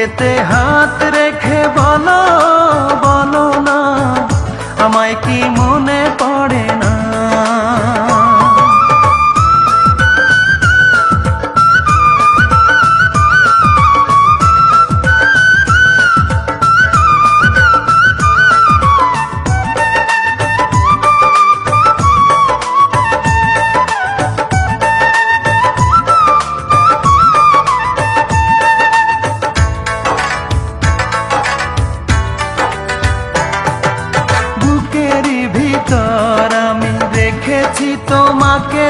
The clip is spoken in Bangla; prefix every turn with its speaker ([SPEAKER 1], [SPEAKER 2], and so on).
[SPEAKER 1] বুকেতে হাত রেখে বলো que